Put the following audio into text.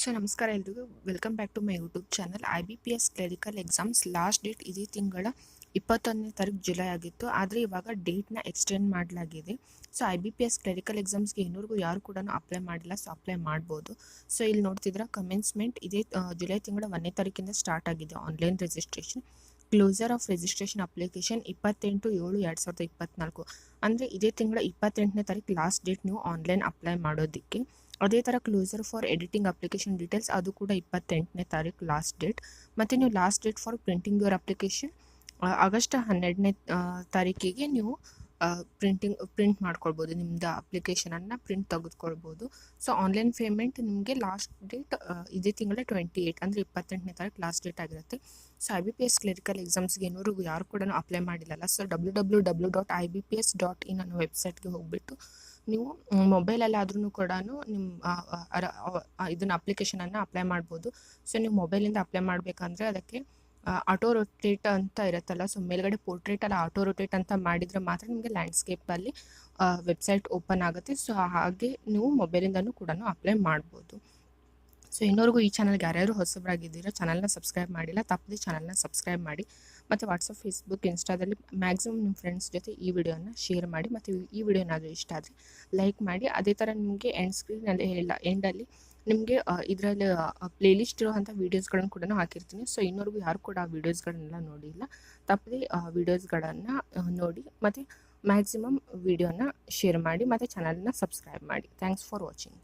So ನಮಸ್ಕಾರ ಎಲ್ರಿಗೂ. Welcome back to my YouTube channel I B P S clerical exams last date ಇದೇ ತಿಂಗಳ ಇಪ್ಪತ್ತೊಂದನೇ ತಾರೀಕು ಜುಲೈ ಆಗಿತ್ತು. ಆದರೆ ಇವಾಗ ಡೇಟ್ನ ಎಕ್ಸ್ಟೆಂಡ್ ಮಾಡಲಾಗಿದೆ. So I B P S clerical ಎಕ್ಸಾಮ್ಸ್ಗೆ ಇನ್ನೂರಿಗೂ ಯಾರು ಕೂಡ ಅಪ್ಲೈ ಮಾಡಿಲ್ಲ. ಸೊ ಅಪ್ಲೈ ಮಾಡ್ಬೋದು. ಸೊ ಇಲ್ಲಿ ನೋಡ್ತಿದ್ರೆ ಕಮೆನ್ಸ್ಮೆಂಟ್ ಇದೇ ಜುಲೈ ತಿಂಗಳ ಒಂದನೇ ತಾರೀಕಿಂದ ಸ್ಟಾರ್ಟ್ ಆಗಿದೆ online registration closure of registration application ಇಪ್ಪತ್ತೆಂಟು ಏಳು ಎರಡು ಸಾವಿರದ ಇಪ್ಪತ್ತ್ನಾಲ್ಕು ಅಂದರೆ ಇದೇ ತಿಂಗಳ ಇಪ್ಪತ್ತೆಂಟನೇ ತಾರೀಕು ಲಾಸ್ಟ್ ಡೇಟ್ ನೀವು ಆನ್ಲೈನ್ ಅಪ್ಲೈ ಮಾಡೋದಕ್ಕೆ. ಅದೇ ಥರ closure for editing application details ಅದು ಕೂಡ ಇಪ್ಪತ್ತೆಂಟನೇ ತಾರೀಕು ಲಾಸ್ಟ್ ಡೇಟ್ ಮತ್ತು ನೀವು last date for printing your application August ಹನ್ನೆರಡನೇ ತಾರೀಕಿಗೆ ನೀವು ಪ್ರಿಂಟಿಂಗ್ ಪ್ರಿಂಟ್ ಮಾಡ್ಕೊಳ್ಬೋದು ನಿಮ್ಮದು ಅಪ್ಲಿಕೇಶನನ್ನು ಪ್ರಿಂಟ್ ತೆಗೆದುಕೊಳ್ಬೋದು. ಸೊ ಆನ್ಲೈನ್ ಪೇಮೆಂಟ್ ನಿಮಗೆ ಲಾಸ್ಟ್ ಡೇಟ್ ಇದೇ ತಿಂಗಳ ಟ್ವೆಂಟಿ ಏಯ್ಟ್ ಅಂದರೆ ಇಪ್ಪತ್ತೆಂಟನೇ ತಾರೀಕು ಲಾಸ್ಟ್ ಡೇಟ್ ಆಗಿರುತ್ತೆ. So I B P S clerical ಎಕ್ಸಾಮ್ಸ್ಗೆ ಇನ್ನೂರಿಗೂ ಯಾರು ಕೂಡ apply ಮಾಡಿಲ್ಲಲ್ಲ so W W W dot I B P S dot in ಅನ್ನೋ ವೆಬ್ಸೈಟ್ಗೆ ಹೋಗ್ಬಿಟ್ಟು ನೀವು ಮೊಬೈಲಲ್ಲಾದ್ರೂ ಕೂಡ ನಿಮ್ಮ ಇದನ್ನು ಅಪ್ಲಿಕೇಶನನ್ನು ಅಪ್ಲೈ ಮಾಡ್ಬೋದು. ಸೊ ನೀವು ಮೊಬೈಲಿಂದ ಅಪ್ಲೈ ಮಾಡಬೇಕಂದ್ರೆ ಅದಕ್ಕೆ ಆಟೋ ರೊಟೇಟ್ ಅಂತ ಇರುತ್ತಲ್ಲ ಸೊ ಮೇಲ್ಗಡೆ ಪೋರ್ಟ್ರೇಟ್ ಅಲ್ಲ ಆಟೋ ರೊಟೇಟ್ ಅಂತ ಮಾಡಿದರೆ ಮಾತ್ರ ನಿಮಗೆ ಲ್ಯಾಂಡ್ಸ್ಕೇಪಲ್ಲಿ ವೆಬ್ಸೈಟ್ ಓಪನ್ ಆಗುತ್ತೆ. ಸೊ ಹಾಗೆ ನೀವು ಮೊಬೈಲಿಂದನೂ ಕೂಡ ಅಪ್ಲೈ ಮಾಡ್ಬೋದು. ಸೊ ಇನ್ನೋರ್ಗೂ ಈ ಚಾನಲ್ಗೆ ಯಾರ್ಯಾರು ಹೊಸಬರಾಗಿದ್ದೀರೋ ಚಾನಲ್ನ ಸಬ್ಸ್ಕ್ರೈಬ್ ಮಾಡಿಲ್ಲ, ತಪ್ಪದೆ ಚಾನಲ್ನ ಸಬ್ಸ್ಕ್ರೈಬ್ ಮಾಡಿ. ಮತ್ತು ವಾಟ್ಸಪ್ ಫೇಸ್ಬುಕ್ ಇನ್ಸ್ಟಾದಲ್ಲಿ ಮ್ಯಾಕ್ಸಿಮಮ್ ನಿಮ್ಮ ಫ್ರೆಂಡ್ಸ್ ಜೊತೆ ಈ ವಿಡಿಯೋನ ಶೇರ್ ಮಾಡಿ. ಮತ್ತು ಈ ವಿಡಿಯೋ ಏನಾದರೂ ಇಷ್ಟ ಆದರೆ ಲೈಕ್ ಮಾಡಿ. ಅದೇ ಥರ ನಿಮಗೆ ಎಂಡ್ ಸ್ಕ್ರೀನಲ್ಲಿ ಹೇಳಿಲ್ಲ ಎಂಡಲ್ಲಿ ನಿಮಗೆ ಇದರಲ್ಲಿ ಪ್ಲೇಲಿಸ್ಟ್ ಇರುವಂಥ ವೀಡಿಯೋಸ್ಗಳನ್ನು ಕೂಡ ಹಾಕಿರ್ತೀನಿ. ಸೊ ಇನ್ನೊರ್ಗೂ ಯಾರು ಕೂಡ ಆ ವೀಡಿಯೋಸ್ಗಳನ್ನೆಲ್ಲ ನೋಡಿಲ್ಲ. ತಪ್ಪದೆ ವೀಡಿಯೋಸ್ಗಳನ್ನು ನೋಡಿ ಮತ್ತು ಮ್ಯಾಕ್ಸಿಮಮ್ ವೀಡಿಯೋನ ಶೇರ್ ಮಾಡಿ. ಮತ್ತು ಚಾನಲ್ನ ಸಬ್ಸ್ಕ್ರೈಬ್ ಮಾಡಿ. Thanks for watching